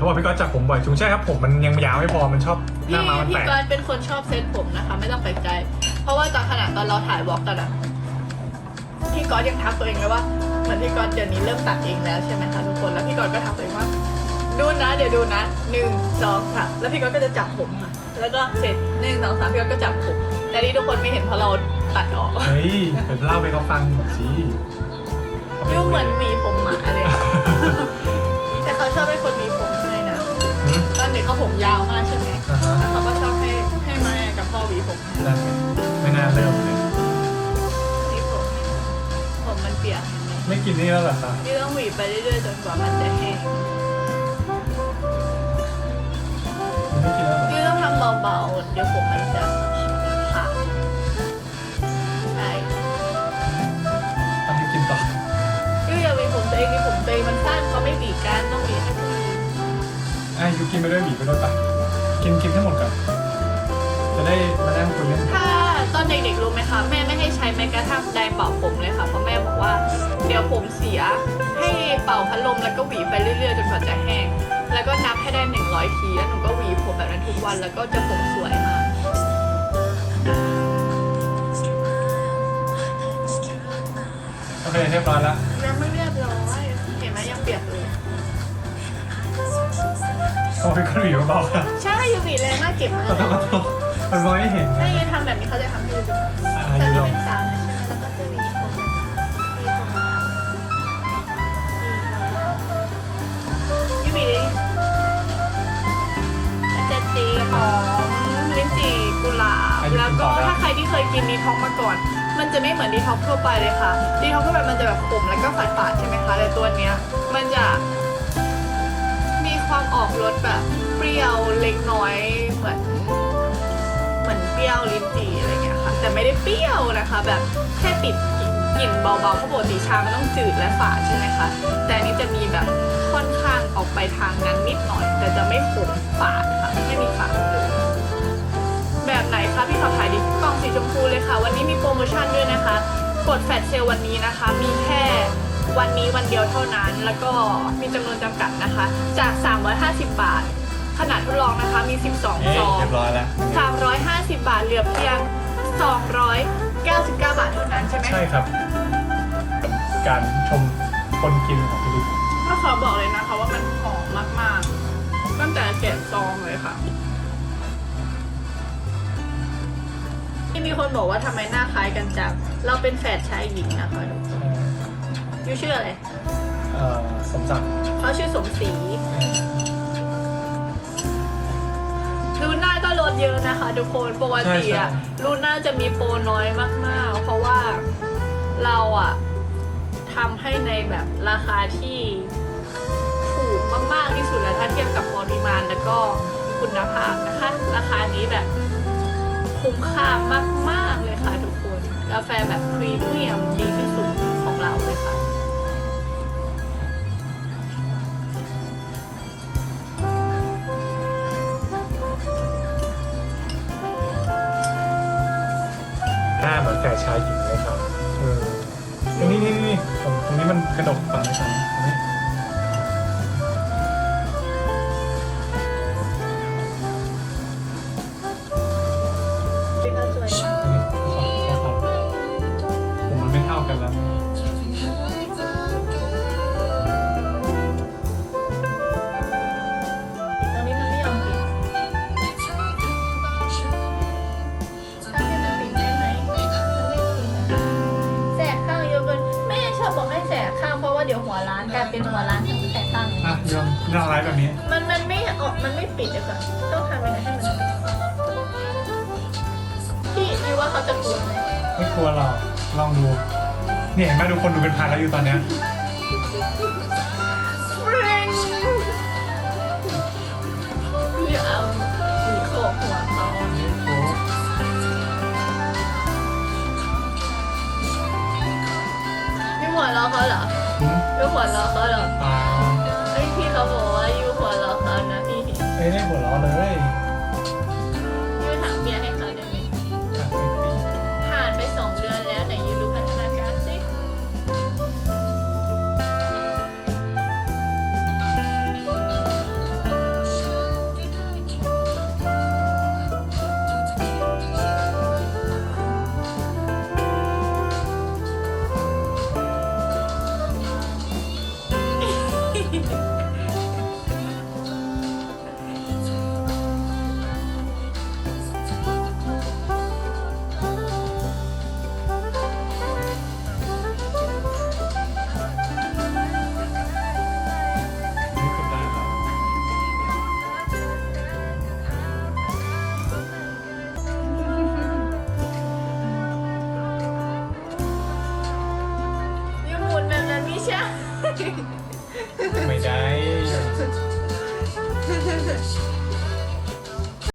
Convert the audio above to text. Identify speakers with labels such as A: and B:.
A: เขาบอกพี่ก๊อตจับผมบ่อยจุงใช่ครับผมมันยังยาวไม่พอมันชอบห
B: พี่
A: น้ามามัน
B: พี่
A: แตก
B: ก๊อตเป็นคนชอบเซ็ตผมนะคะ ไม่ต้องแปลกใจเพราะว่าตอนขณะตอนเราถ่ายวอล์กกันอะพี่ก๊อตยังทักตัวเองเลยว่าเหมือนพี่ก๊อตเดี๋ยวนี้เริ่มตัดเองแล้วใช่ไหมคะทุกคนแล้วพี่ก๊อตก็ทักตัวเองว่าดูนะเดี๋ยวดูนะหนึ่งสองสามแล้วพี่ก๊อตก็จะจับผมค่ะแล้วก็เสร็จหนึ่งสองสามพี่ก๊อตก็จับผมแต่นี่ทุกคนไม่เห็นเพราะเราตัดออก
A: เฮ้ยเดี๋ยวเล่าไปเขาฟังสิขาไยุ่
B: งเหมือนหวีผมหมาเลย แต่เขาชอบให้คนหวีผม เด็กเขาผมยาวมากใช่ไหม
A: อ่าฮะ
B: แล้วเขาก็ชอบให้ให้แม่กับพ่อหวีผม
A: นั่นไงไม่น่าเริ่มเลย
B: หวีผมผมมันเปียกเห็นไหม
A: ไม่กินนี่แล้วเหรอคะ
B: พี่ต้องหวีไปเรื่อยๆจนกว่ามันจะแห้ง
A: ไม่กินแล้วเหรอ
B: พี่ต้องทำเบาๆเดี๋ยวผมมัน
A: อะยูกินไปด้วยบีบไปด้วยปะกินกินทั้งหมดก่อนจะได้มานั่งคุยเล่น
B: ถ้าตอนเด็กๆรู้ไหมคะแม่ไม่ให้ใช้แม้กระทั่งไดร์เป่าผมเลยค่ะเพราะแม่บอกว่าเดี๋ยวผมเสีย ให้เป่าพัดลมแล้วก็หวีไปเรื่อยๆจนกว่าจะแห้งแล้วก็นับให้ได้100ทีแล้วหนูก็หวีผมแบบนั้นทุกวันแล้วก็จะผมสวยมาก
A: โอเคเรียบร้อยแล้ว
B: ยังไม่เรี เขา
A: ไปกระหรี่เบาๆค่ะ
B: ใช่ยูบีแรงมากเก็บมา
A: ขอโทษขอโทษมันมองไม่เห็น
B: ถ้ายืนทำแบบนี้เขาจะทำให้ดูดู
A: อะ
B: แต่
A: ยูล
B: ถ้า
A: อง
B: เป็นสาวนะใช่ไหมแล้วก็จะมีผมมีผมยูบีมันจะตีหอมลิ้นจี่กุหลาบแล้วก็ถ้าใครที่เคยกินดีท็อกมาก่อน มันจะไม่เหมือนดีท็อกทั่วไปเลยค่ะดีท็อกทั่วไปมันจะแบบขมแล้วก็ฝาดๆใช่ไหมคะแต่ตัวเนี้ย มันจะมีความ ออกรสแบบเปรี้ยวเล็กน้อยเหมือนเหมือนเปรี้ยวลิ้นจี่อะไรเงี้ยค่ะแต่ไม่ได้เปรี้ยวนะคะ แบบแค่ติดกลิ่นเบาๆเพราะปกติชามันต้องจืดและฝาดใช่ไหมคะแต่อันนี้จะมีแบบค่อนข้างออกไปทางนั้นนิดหน่อย แต่จะไม่ขมฝาดค่ะไม่มีฝาดเลยแบบไหนคะพี่ขับขายดีกล่องสีชมพูเลยค่ะ วันนี้มีโปรโมชั่นด้วยนะคะ กดแฟลชเซลวันนี้นะคะ มีแค่ วันนี้วันเดียวเท่านั้น แล้วก็มีจำนวนจำกัดนะคะ จาก 350 บาท ขนาดทดลองนะคะมี 12ซ
A: เอ๊ะ
B: อง
A: เรียบร้อยแล้ว
B: 350 บาทเหลือเพียง 299 บาทเท่านั้นใช่ไหม
A: ใช่ครับ การชมคนกินของพี่ดิบ
B: ก็ขอบอกเลยนะคะว่ามันหอมมากๆ ตั้งแต่แกะซองเลยค่ะที่มีคนบอกว่าทำไมหน้าคล้ายกันจังเราเป็นแฝดชายหญิงนะคะ ยูชื่ออะไร
A: เอ่อสมศักดิ์
B: เขาชื่อสมศรีลูน่าก็ลดเยอะนะคะ ทุกคนปกติอะลูน่าจะมีโปรน้อยมากๆ เพราะว่าเราอะทำให้ในแบบราคาที่ถูกมากๆที่สุดแล้วถ้าเทียบกับปริมาณแล้วก็คุณภาพนะคะ ราคานี้แบบคุ้มค่ามากๆเลยค่ะทุกคน กาแฟแบบพรีเมียมดีที่สุดของ เราเลยค่ะ
A: หน้าเหมือนแฝดชายหญิงเลยครับเออนี่นี่นี่ผมตรงนี้มันกระดกฝั่งนี้ฝั่งนี้
B: ดี๋ยวหัวร้านกลายเป็นหัวร้านทั้งแสกข้างเลย
A: อะยอมยอมอะไรแบบนี้
B: มันมันไม่ออกมันไม่ปิดเลยค่ะต้องทำยังไงให้มันปิดพี่ไม่ว่าเขาจะกลัวไหม
A: ไม่กลัวหรอกลองดู เนี่ยเห็นไหมทุกคนดูเป็นพันแล้วอยู่ตอนเนี้ย